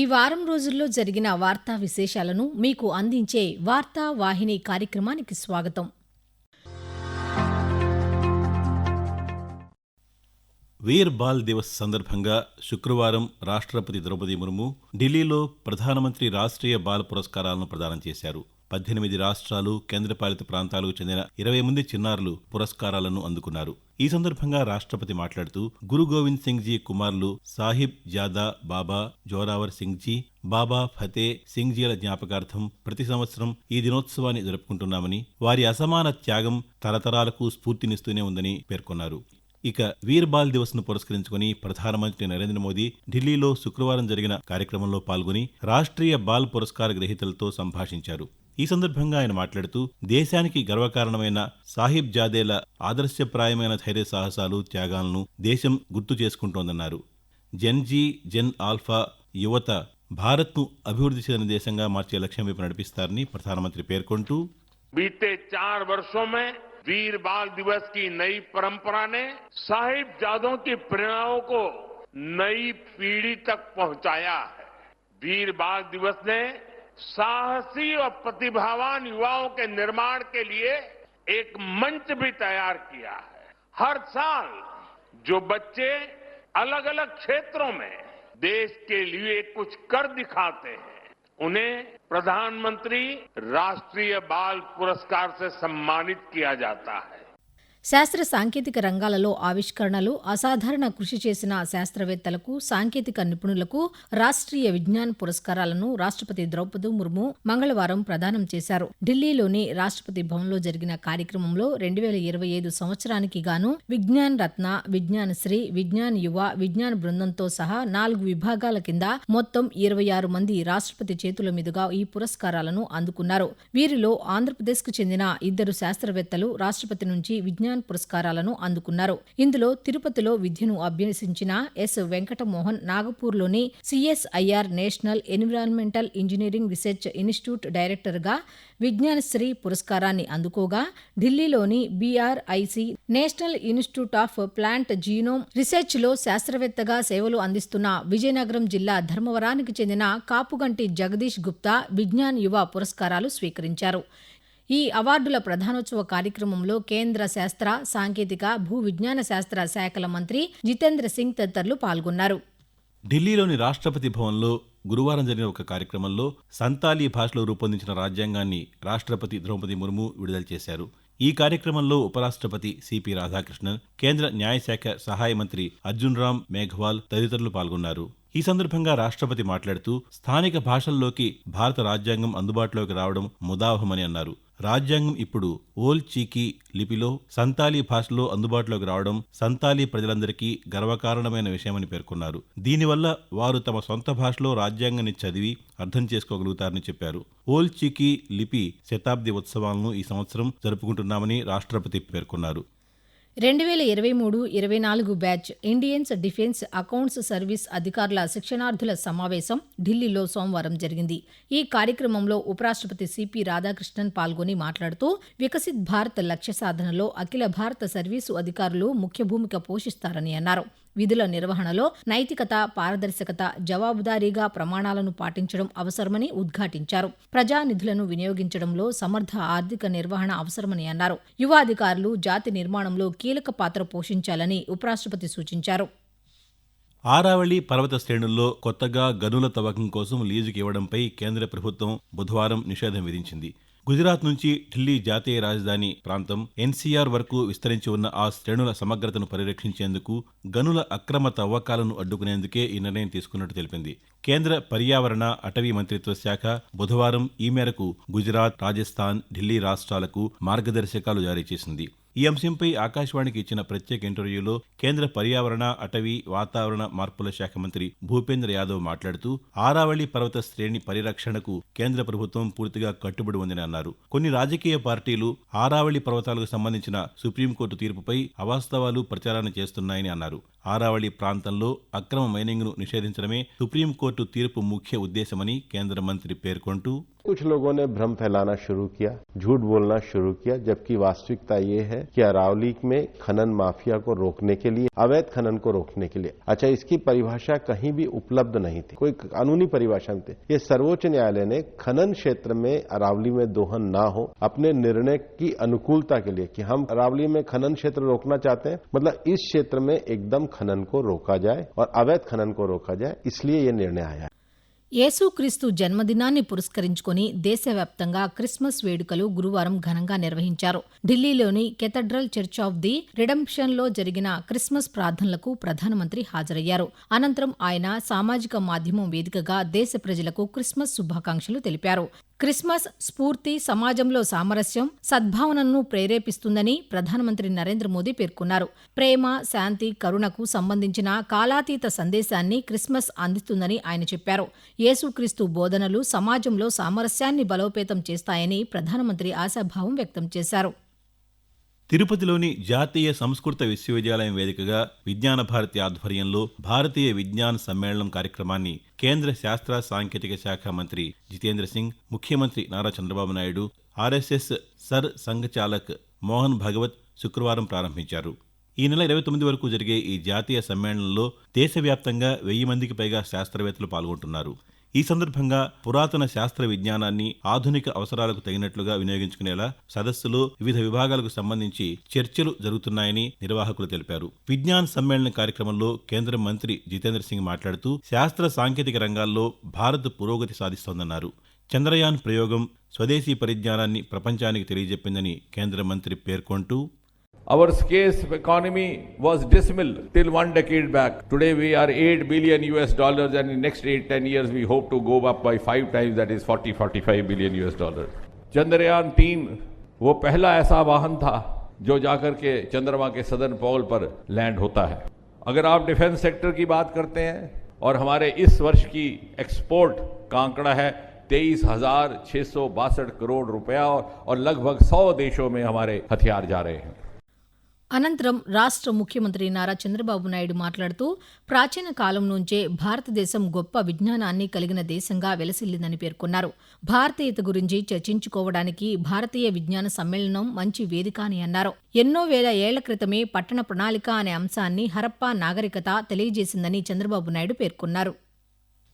ఈ వారం రోజుల్లో జరిగిన వార్తా విశేషాలను మీకు అందించే వార్తా వాహిని కార్యక్రమానికి స్వాగతం. వీర్ బాల్ దివస్ సందర్భంగా శుక్రవారం రాష్ట్రపతి ద్రౌపది ముర్ము ఢిల్లీలో ప్రధానమంత్రి రాష్ట్రీయ బాల్ పురస్కారాలను ప్రదానం చేశారు. పద్దెనిమిది రాష్ట్రాలు కేంద్రపాలిత ప్రాంతాలకు చెందిన ఇరవై మంది చిన్నారులు పురస్కారాలను అందుకున్నారు. ఈ సందర్భంగా రాష్ట్రపతి మాట్లాడుతూ గురు గోవింద్ సింగ్ జీ కుమారులు సాహిబ్ జాదా బాబా జోరావర్ సింగ్ జీ బాబా ఫతే సింగ్ జీల జ్ఞాపకార్థం ప్రతి సంవత్సరం ఈ దినోత్సవాన్ని జరుపుకుంటున్నామని వారి అసమాన త్యాగం తరతరాలకు స్ఫూర్తినిస్తూనే ఉందని పేర్కొన్నారు. ఇక వీర్ బాల్ పురస్కరించుకుని ప్రధానమంత్రి నరేంద్ర మోదీ ఢిల్లీలో శుక్రవారం జరిగిన కార్యక్రమంలో పాల్గొని రాష్ట్రీయ బాల్ పురస్కార గ్రహీతలతో సంభాషించారు. ఈ సందర్భంగా ఆయన మాట్లాడుతూ దేశానికి గర్వకారణమైన సాహిబ్ జాదేల ఆదర్శప్రాయమైన ధైర్య సాహసాలు త్యాగాలను దేశం గుర్తు చేసుకుంటోందన్నారు జెన్ జీ జెన్ ఆల్ఫా యువత భారత్ను అభివృద్ధి చెందిన దేశంగా మార్చే లక్ష్యం వైపు నడిపిస్తారని ప్రధానమంత్రి పేర్కొంటూ बीते चार वर्षों में वीर बाल दिवस की नई परंपरा ने साहिबजादों की प्रेरणाओं को नई पीढ़ी तक पहुंचाया है वीर बाल दिवस ने साहसी और प्रतिभावान युवाओं के निर्माण के लिए एक मंच भी तैयार किया है। हर साल जो बच्चे अलग अलग क्षेत्रों में देश के लिए कुछ कर दिखाते हैं, उन्हें प्रधानमंत्री राष्ट्रीय बाल पुरस्कार से सम्मानित किया जाता है। శాస్త్ర సాంకేతిక రంగాలలో ఆవిష్కరణలు అసాధారణ కృషి చేసిన శాస్త్రవేత్తలకు సాంకేతిక నిపుణులకు రాష్ట్రీయ విజ్ఞాన్ పురస్కారాలను రాష్ట్రపతి ద్రౌపది ముర్ము మంగళవారం ప్రదానం చేశారు. ఢిల్లీలోని రాష్ట్రపతి భవన్లో జరిగిన కార్యక్రమంలో రెండు వేల ఇరవై ఐదు సంవత్సరానికి గాను విజ్ఞాన్ రత్న విజ్ఞాన్ శ్రీ విజ్ఞాన్ యువ విజ్ఞాన్ బృందంతో సహా నాలుగు విభాగాల కింద మొత్తం ఇరవై ఆరు మంది రాష్ట్రపతి చేతుల మీదుగా ఈ పురస్కారాలను అందుకున్నారు. వీరిలో ఆంధ్రప్రదేశ్కు చెందిన ఇద్దరు శాస్త్రవేత్తలు రాష్ట్రపతి నుంచి విజ్ఞాన్ పురస్కారాలను అందుకున్నారు. ఇందులో తిరుపతిలో విద్యను అభ్యసించిన S. Venkatamohan నాగపూర్లోని CSIR National Environmental Engineering Research Institute డైరెక్టర్గా విజ్ఞానశ్రీ పురస్కారాన్ని అందుకోగా ఢిల్లీలోని BRIC National Institute of Plant Genome రీసెర్చ్లో శాస్త్రవేత్తగా సేవలు అందిస్తున్న విజయనగరం జిల్లా ధర్మవరానికి చెందిన కాపుగంటి జగదీష్ గుప్తా విజ్ఞాన్ యువ పురస్కారాలు స్వీకరించారు. ఈ అవార్డుల ప్రధానోత్సవ కార్యక్రమంలో కేంద్ర శాస్త్ర సాంకేతిక భూ విజ్ఞాన శాస్త్ర శాఖల మంత్రి జితేంద్ర సింగ్ తదితరులు పాల్గొన్నారు. ఢిల్లీలోని రాష్ట్రపతి భవన్లో గురువారం జరిగిన ఒక కార్యక్రమంలో సంతాలీ భాషలో రూపొందించిన రాజ్యాంగాన్ని రాష్ట్రపతి ద్రౌపది ముర్ము విడుదల చేశారు. ఈ కార్యక్రమంలో ఉపరాష్ట్రపతి సిపి రాధాకృష్ణన్ కేంద్ర న్యాయశాఖ సహాయ మంత్రి అర్జున్ రామ్ మేఘ్వాల్ తదితరులు పాల్గొన్నారు. ఈ సందర్భంగా రాష్ట్రపతి మాట్లాడుతూ స్థానిక భాషల్లోకి భారత రాజ్యాంగం అందుబాటులోకి రావడం ముదావహమని అన్నారు. రాజ్యాంగం ఇప్పుడు ఓల్ చీకీ లిపిలో సంతాలీ భాషలో అందుబాటులోకి రావడం సంతాలీ ప్రజలందరికీ గర్వకారణమైన విషయమని పేర్కొన్నారు. దీనివల్ల వారు తమ సొంత భాషలో రాజ్యాంగాన్ని చదివి అర్థం చేసుకోగలుగుతారని చెప్పారు. ఓల్ చీకీ లిపి శతాబ్ది ఉత్సవాలను ఈ సంవత్సరం జరుపుకుంటున్నామని రాష్ట్రపతి పేర్కొన్నారు. రెండు వేల ఇరవై మూడు ఇరవై నాలుగు batch Indians Defence Accounts Service అధికారుల శిక్షణార్థుల సమావేశం ఢిల్లీలో సోమవారం జరిగింది. ఈ కార్యక్రమంలో ఉపరాష్ట్రపతి సిపి రాధాకృష్ణన్ పాల్గొని మాట్లాడుతూ వికసిత్ భారత్ లక్ష్య సాధనలో అఖిల భారత సర్వీసు అధికారులు ముఖ్య భూమిక పోషిస్తారని అన్నారు. విధుల నిర్వహణలో నైతికత పారదర్శకత జవాబుదారీగా ప్రమాణాలను పాటించడం అవసరమని ఉద్ఘాటించారు. ప్రజానిధులను వినియోగించడంలో సమర్థ ఆర్థిక నిర్వహణ అవసరమని అన్నారు. యువ అధికారులు జాతి నిర్మాణంలో కీలక పాత్ర పోషించాలని ఉపరాష్ట్రపతి సూచించారు. ఆరావళి పర్వత శ్రేణుల్లో కొత్తగా గనుల తవ్వకం కోసం లీజుకి ఇవ్వడంపై కేంద్ర ప్రభుత్వం బుధవారం నిషేధం విధించింది. గుజరాత్ నుంచి ఢిల్లీ జాతీయ రాజధాని ప్రాంతం ఎన్సీఆర్ వరకు విస్తరించి ఉన్న ఆ శ్రేణుల సమగ్రతను పరిరక్షించేందుకు గనుల అక్రమ తవ్వకాలను అడ్డుకునేందుకే ఈ నిర్ణయం తీసుకున్నట్టు తెలిపింది. కేంద్ర పర్యావరణ అటవీ మంత్రిత్వ శాఖ బుధవారం ఈ మేరకు గుజరాత్ రాజస్థాన్ ఢిల్లీ రాష్ట్రాలకు మార్గదర్శకాలు జారీ చేసింది. ఈ అంశంపై ఆకాశవాణికి ఇచ్చిన ప్రత్యేక ఇంటర్వ్యూలో కేంద్ర పర్యావరణ అటవీ వాతావరణ మార్పుల శాఖ మంత్రి భూపేంద్ర యాదవ్ మాట్లాడుతూ ఆరావళి పర్వత శ్రేణి పరిరక్షణకు కేంద్ర ప్రభుత్వం పూర్తిగా కట్టుబడి ఉందని అన్నారు. కొన్ని రాజకీయ పార్టీలు ఆరావళి పర్వతాలకు సంబంధించిన సుప్రీంకోర్టు తీర్పుపై అవాస్తవాలు ప్రచారాన్ని చేస్తున్నాయని అన్నారు. ఆరావళి ప్రాంతంలో అక్రమ మైనింగ్ను నిషేధించడమే సుప్రీంకోర్టు తీర్పు ముఖ్య ఉద్దేశమని కేంద్ర మంత్రి పేర్కొంటూ कुछ लोगों ने भ्रम फैलाना शुरू किया, झूठ बोलना शुरू किया, जबकि वास्तविकता ये है कि अरावली में खनन माफिया को रोकने के लिए, अवैध खनन को रोकने के लिए। अच्छा इसकी परिभाषा कहीं भी उपलब्ध नहीं थी, कोई कानूनी परिभाषा नहीं थी। ये सर्वोच्च न्यायालय ने खनन क्षेत्र में अरावली में दोहन ना हो, अपने निर्णय की अनुकूलता के लिए कि हम अरावली में खनन क्षेत्र रोकना चाहते हैं मतलब इस क्षेत्र में एकदम खनन को रोका जाए और अवैध खनन को रोका जाए, इसलिए ये निर्णय आया యేసుక్రీస్తు జన్మదినాన్ని పురస్కరించుకుని దేశవ్యాప్తంగా క్రిస్మస్ వేడుకలు గురువారం ఘనంగా నిర్వహించారు. ఢిల్లీలోని కెథడ్రల్ చర్చ్ ఆఫ్ ది రిడెంప్షన్లో జరిగిన క్రిస్మస్ ప్రార్థనలకు ప్రధానమంత్రి హాజరయ్యారు. అనంతరం ఆయన సామాజిక మాధ్యమం వేదికగా దేశ ప్రజలకు క్రిస్మస్ శుభాకాంక్షలు తెలిపారు. క్రిస్మస్ స్ఫూర్తి సమాజంలో సామరస్యం సద్భావనను ప్రేరేపిస్తుందని ప్రధానమంత్రి నరేంద్ర మోదీ పేర్కొన్నారు. ప్రేమ శాంతి కరుణకు సంబంధించిన కాలాతీత సందేశాన్ని క్రిస్మస్ అందిస్తుందని ఆయన చెప్పారు. యేసుక్రీస్తు బోధనలు సమాజంలో సామరస్యాన్ని బలోపేతం చేస్తాయని ప్రధానమంత్రి ఆశాభావం వ్యక్తం చేశారు. తిరుపతిలోని జాతీయ సంస్కృత విశ్వవిద్యాలయం వేదికగా విజ్ఞాన భారతి ఆధ్వర్యంలో భారతీయ విజ్ఞాన్ సమ్మేళనం కార్యక్రమాన్ని కేంద్ర శాస్త్ర సాంకేతిక శాఖ మంత్రి జితేంద్ర సింగ్ ముఖ్యమంత్రి నారా చంద్రబాబు నాయుడు ఆర్ఎస్ఎస్ సర్ సంఘచాలక్ మోహన్ భగవత్ శుక్రవారం ప్రారంభించారు. ఈ నెల ఇరవై తొమ్మిది వరకు జరిగే ఈ జాతీయ సమ్మేళనంలో దేశవ్యాప్తంగా వెయ్యి మందికి పైగా శాస్త్రవేత్తలు పాల్గొంటున్నారు. ఈ సందర్భంగా పురాతన శాస్త్ర విజ్ఞానాన్ని ఆధునిక అవసరాలకు తగినట్లుగా వినియోగించుకునేలా సదస్సులో వివిధ విభాగాలకు సంబంధించి చర్చలు జరుగుతున్నాయని నిర్వాహకులు తెలిపారు. విజ్ఞాన్ సమ్మేళన కార్యక్రమంలో కేంద్ర మంత్రి జితేంద్ర సింగ్ మాట్లాడుతూ శాస్త్ర సాంకేతిక రంగాల్లో భారత్ పురోగతి సాధిస్తోందన్నారు. చంద్రయాన్ ప్రయోగం స్వదేశీ పరిజ్ఞానాన్ని ప్రపంచానికి తెలియజెప్పిందని కేంద్ర మంత్రి పేర్కొంటూ Our scarce economy was dismal till one decade back. Today we are 8 billion US dollars and in next 8 10 years we hope to go up by 5 times that is 40 45 billion US dollars. Chandrayaan तीन वो पहला ऐसा वाहन था जो जाकर के चंद्रमा के सदन पोल पर लैंड होता है अगर आप डिफेंस सेक्टर की बात करते हैं और हमारे इस वर्ष की एक्सपोर्ट का आंकड़ा है तेईस हज़ार छह सौ बासठ करोड़ रुपया और, और लगभग सौ देशों में हमारे हथियार जा रहे हैं అనంతరం రాష్ట్ర ముఖ్యమంత్రి నారా చంద్రబాబు నాయుడు మాట్లాడుతూ ప్రాచీన కాలం నుంచే భారతదేశం గొప్ప విజ్ఞానాన్ని కలిగిన దేశంగా వెలసిల్లిందని పేర్కొన్నారు. భారతీయత గురించి చర్చించుకోవడానికి భారతీయ విజ్ఞాన సమ్మేళనం మంచి వేదిక అని అన్నారు. ఎన్నో వేల ఏళ్ళ క్రితమే పట్టణ ప్రణాళిక అనే అంశాన్ని హరప్పా నాగరికత తెలియజేసిందని చంద్రబాబు నాయుడు పేర్కొన్నారు.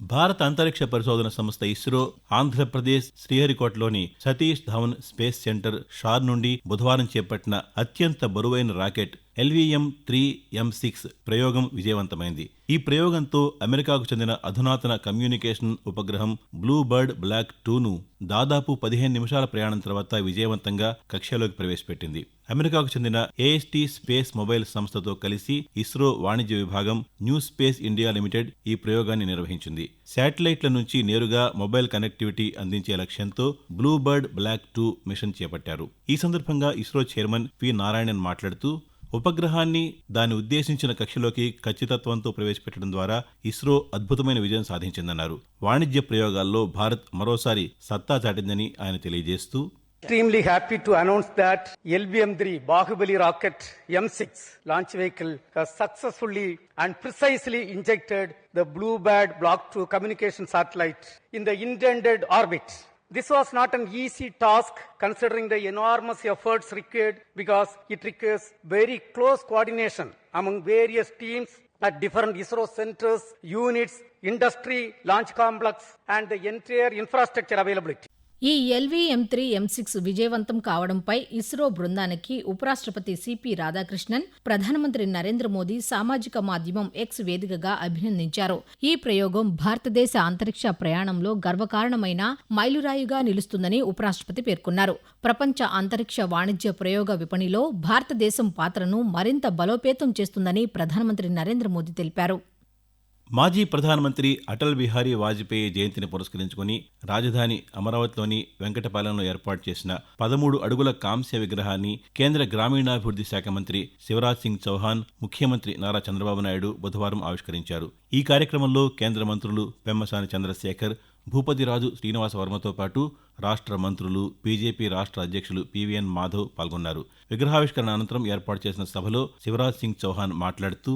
భారత అంతరిక్ష పరిశోధన సంస్థ ఇస్రో ఆంధ్రప్రదేశ్ శ్రీహరికోటలోని సతీష్ ధవన్ స్పేస్ సెంటర్ షార్ నుండి బుధవారం చేపట్టిన అత్యంత బరువైన rocket LVM three M six ప్రయోగం విజయవంతమైంది. ఈ ప్రయోగంతో అమెరికాకు చెందిన అధునాతన కమ్యూనికేషన్ ఉపగ్రహం బ్లూ బర్డ్ బ్లాక్ టూను దాదాపు పదిహేను నిమిషాల ప్రయాణం తర్వాత విజయవంతంగా కక్షలోకి ప్రవేశపెట్టింది. అమెరికాకు చెందిన ఏఎస్టీ స్పేస్ మొబైల్ సంస్థతో కలిసి ఇస్రో వాణిజ్య విభాగం న్యూ స్పేస్ ఇండియా లిమిటెడ్ ఈ ప్రయోగాన్ని నిర్వహించింది. శాటిలైట్ల నుంచి నేరుగా మొబైల్ కనెక్టివిటీ అందించే లక్ష్యంతో Blue Bird Block two mission చేపట్టారు. ఈ సందర్భంగా ఇస్రో చైర్మన్ పి నారాయణన్ మాట్లాడుతూ ఉపగ్రహాన్ని దాని ఉద్దేశించిన కక్షలోకి ఖచ్చితత్వంతో ప్రవేశపెట్టడం ద్వారా ఇస్రో అద్భుతమైన విజయం సాధించిందన్నారు వాణిజ్య ప్రయోగాల్లో భారత్ మరోసారి సత్తా చాటిందని ఆయన తెలియజేస్తూ Extremely happy to announce that LBM-3 Bahubali rocket M6 launch vehicle has successfully and precisely injected the Bluebird Block 2 communication satellite in the intended orbit. This was not an easy task considering the enormous efforts required because it requires very close coordination among various teams at different ISRO centers, units, industry, launch complex, and the entire infrastructure availability. ఈ LVM three M six విజయవంతం కావడంపై ఇస్రో బృందానికి ఉపరాష్ట్రపతి CP Radhakrishnan ప్రధానమంత్రి నరేంద్ర మోదీ సామాజిక మాధ్యమం X వేదికగా అభినందించారు. ఈ ప్రయోగం భారతదేశ అంతరిక్ష ప్రయాణంలో గర్వకారణమైన మైలురాయిగా నిలుస్తుందని ఉపరాష్ట్రపతి పేర్కొన్నారు. ప్రపంచ అంతరిక్ష వాణిజ్య ప్రయోగ విపణిలో భారతదేశం పాత్రను మరింత బలోపేతం చేస్తుందని ప్రధానమంత్రి నరేంద్ర మోదీ తెలిపారు. మాజీ ప్రధానమంత్రి అటల్ బిహారీ వాజ్పేయి జయంతిని పురస్కరించుకుని రాజధాని అమరావతిలోని వెంకటపాలెంలో ఏర్పాటు చేసిన పదమూడు అడుగుల కాంస్య విగ్రహాన్ని కేంద్ర గ్రామీణాభివృద్ధి శాఖ మంత్రి శివరాజ్ సింగ్ చౌహాన్ ముఖ్యమంత్రి నారా చంద్రబాబు నాయుడు బుధవారం ఆవిష్కరించారు. ఈ కార్యక్రమంలో కేంద్ర మంత్రులు పెమ్మసాని చంద్రశేఖర్ భూపతిరాజు శ్రీనివాస వర్మతో పాటు రాష్ట్ర మంత్రులు బీజేపీ రాష్ట్ర అధ్యక్షులు పీవీఎన్ మాధవ్ పాల్గొన్నారు. విగ్రహావిష్కరణ అనంతరం ఏర్పాటు చేసిన సభలో శివరాజ్ సింగ్ చౌహాన్ మాట్లాడుతూ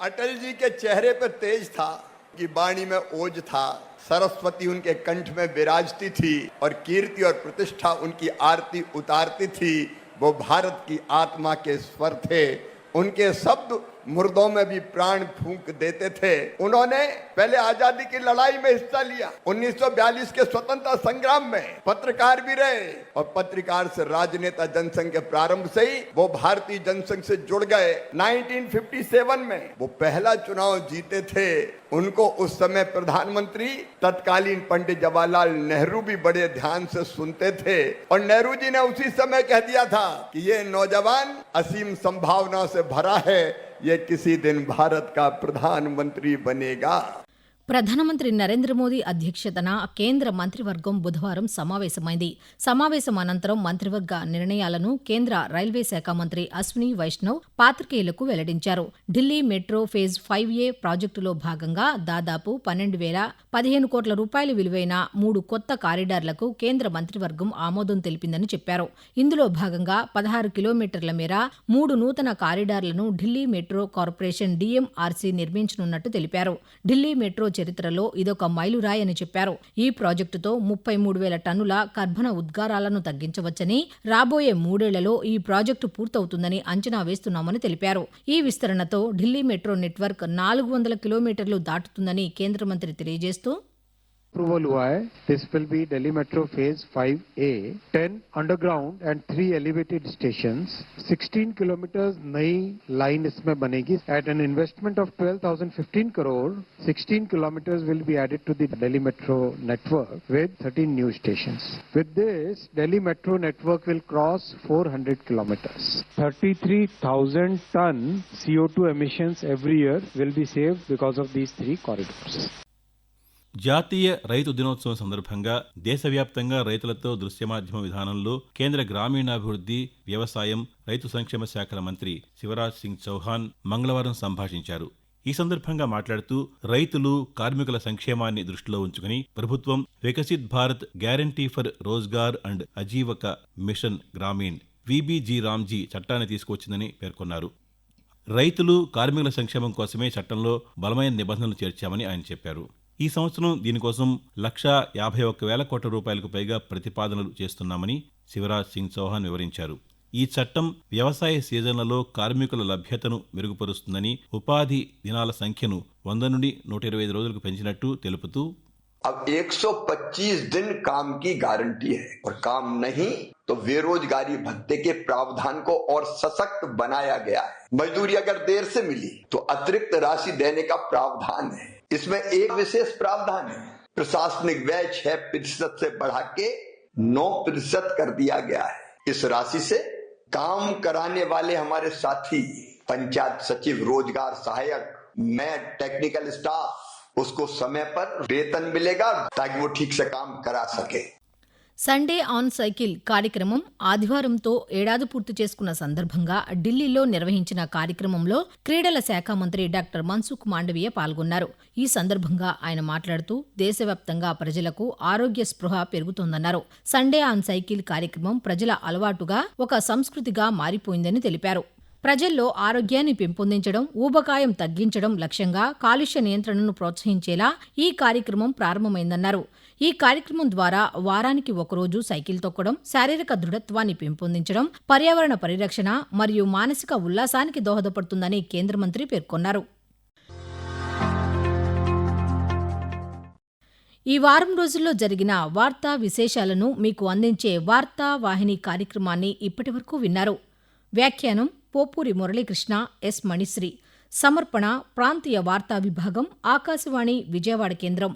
अटल जी के चेहरे पर तेज था कि वाणी में ओज था। सरस्वती उनके कंठ में विराजती थी और कीर्ति और प्रतिष्ठा उनकी आरती उतारती थी। वो भारत की आत्मा के स्वर थे। उनके शब्द मुर्दों में भी प्राण फूंक देते थे। उन्होंने पहले आज़ादी की लड़ाई में हिस्सा लिया। 1942 के स्वतंत्रता संग्राम में पत्रकार भी रहे। और पत्रकार से राजनेता जनसंघ के प्रारंभ से ही वो भारतीय जनसंघ से जुड़ गए। 1957 में वो पहला चुनाव जीते थे। उनको उस समय प्रधानमंत्री, तत्कालीन पंडित जवाहरलाल नेहरू भी बड़े ध्यान से सुनते थे। और नेहरू जी ने उसी समय कह दिया था कि ये नौजवान असीम संभावना से भरा है। ये किसी दिन भारत का प्रधानमंत्री बनेगा। ప్రధానమంత్రి నరేంద్ర మోదీ అధ్యక్షతన కేంద్ర మంత్రివర్గం బుధవారం సమావేశమైంది. సమావేశం అనంతరం మంత్రివర్గ నిర్ణయాలను కేంద్ర రైల్వే శాఖ మంత్రి అశ్విని వైష్ణవ్ పాత్రికేయులకు వెల్లడించారు. Delhi metro phase five A ప్రాజెక్టులో భాగంగా దాదాపు పన్నెండు వేల పదిహేను కోట్ల రూపాయల విలువైన మూడు కొత్త కారిడార్లకు కేంద్ర మంత్రివర్గం ఆమోదం తెలిపిందని చెప్పారు. ఇందులో భాగంగా పదహారు కిలోమీటర్ల మేర మూడు నూతన కారిడార్లను ఢిల్లీ మెట్రో కార్పొరేషన్ డీఎంఆర్సీ నిర్మించనున్నట్టు తెలిపారు. ఢిల్లీ మెట్రో చరిత్రలో ఇదొక మైలురాయి అని చెప్పారు. ఈ ప్రాజెక్టుతో ముప్పై మూడు వేల టన్నుల కర్బన ఉద్గారాలను తగ్గించవచ్చని రాబోయే మూడేళ్ళలో ఈ ప్రాజెక్టు పూర్తవుతుందని అంచనా వేస్తున్నామని తెలిపారు. ఈ విస్తరణతో ఢిల్లీ మెట్రో నెట్వర్క్ నాలుగు వందల కిలోమీటర్లు దాటుతుందని కేంద్ర మంత్రి తెలియజేస్తూ अप्रूवल हुआ है this will be Delhi metro phase 5A 10 underground and 3 elevated stations 16 kilometres नई लाइन इसमें बनेगी at an investment of 12015 crore 16 kilometers will be added to the Delhi Metro network with 13 new stations. With this, Delhi Metro network will cross 400 kilometers. 33,000 ton CO2 emissions every year will be saved because of these three corridors. జాతీయ రైతు దినోత్సవం సందర్భంగా దేశవ్యాప్తంగా రైతులతో దృశ్య మాధ్యమ విధానంలో కేంద్ర గ్రామీణాభివృద్ధి వ్యవసాయం రైతు సంక్షేమ శాఖల మంత్రి శివరాజ్ సింగ్ చౌహాన్ మంగళవారం సంభాషించారు. ఈ సందర్భంగా మాట్లాడుతూ రైతులు కార్మికుల సంక్షేమాన్ని దృష్టిలో ఉంచుకుని ప్రభుత్వం Viksit Bharat guarantee for Rozgar and Ajeevika mission Gramin VBG RAM G చట్టాన్ని తీసుకొచ్చిందని పేర్కొన్నారు. రైతులు కార్మికుల సంక్షేమం కోసమే చట్టంలో బలమైన నిబంధనలు చేర్చామని ఆయన చెప్పారు. ఈ సంవత్సరం దీనికోసం లక్షా యాభై ఒక్క వేల కోట్ల రూపాయలకు పైగా ప్రతిపాదనలు చేస్తున్నామని శివరాజ్ సింగ్ చౌహాన్ వివరించారు ఈ చట్టం వ్యవసాయ సీజన్లలో కార్మికుల లభ్యతను మెరుగుపరుస్తుందని ఉపాధి దినాల సంఖ్యను వంద నుండి నూట ఇరవై ఐదు రోజులకు పెంచినట్టు తెలుపుతూ अब 125 दिन काम की गारंटी है और काम नहीं तो बेरोजगारी भत्ते के प्रावधान को और सशक्त बनाया गया है मजदूरी अगर देर से मिली तो अतिरिक्त राशि देने का प्रावधान है इसमें एक विशेष प्रावधान है। प्रशासनिक व्यय छह प्रतिशत से बढ़ा के नौ प्रतिशत कर दिया गया है। इस राशि से काम कराने वाले हमारे साथी, पंचायत सचिव, रोज़गार सहायक, मैं टेक्निकल स्टाफ उसको समय पर वेतन मिलेगा ताकि वो ठीक से काम करा सके। సండే ఆన్ సైకిల్ కార్యక్రమం ఆదివారంతో ఏడాది పూర్తి చేసుకున్న సందర్భంగా ఢిల్లీలో నిర్వహించిన కార్యక్రమంలో క్రీడల శాఖ మంత్రి డాక్టర్ మన్సుఖ్ మాండవీయ పాల్గొన్నారు. ఈ సందర్భంగా ఆయన మాట్లాడుతూ దేశవ్యాప్తంగా ప్రజలకు ఆరోగ్య స్పృహ పెరుగుతోందన్నారు. సండే ఆన్ సైకిల్ కార్యక్రమం ప్రజల అలవాటుగా ఒక సంస్కృతిగా మారిపోయిందని తెలిపారు. ప్రజల్లో ఆరోగ్యాన్ని పెంపొందించడం ఊబకాయం తగ్గించడం లక్ష్యంగా కాలుష్య నియంత్రణను ప్రోత్సహించేలా ఈ కార్యక్రమం ప్రారంభమైందన్నారు. ఈ కార్యక్రమం ద్వారా వారానికి ఒకరోజు సైకిల్ తొక్కడం శారీరక దృఢత్వాన్ని పెంపొందించడం పర్యావరణ పరిరక్షణ మరియు మానసిక ఉల్లాసానికి దోహదపడుతుందని కేంద్ర మంత్రి పేర్కొన్నారు. ఈ వారం రోజుల్లో జరిగిన వార్తా విశేషాలను మీకు అందించే వార్తా వాహిని కార్యక్రమాన్ని ఇప్పటివరకు విన్నారు. వ్యాఖ్యానం పోపూరి మురళీకృష్ణ ఎస్ మణిశ్రీ. సమర్పణ ప్రాంతీయ వార్తా విభాగం ఆకాశవాణి విజయవాడ కేంద్రం.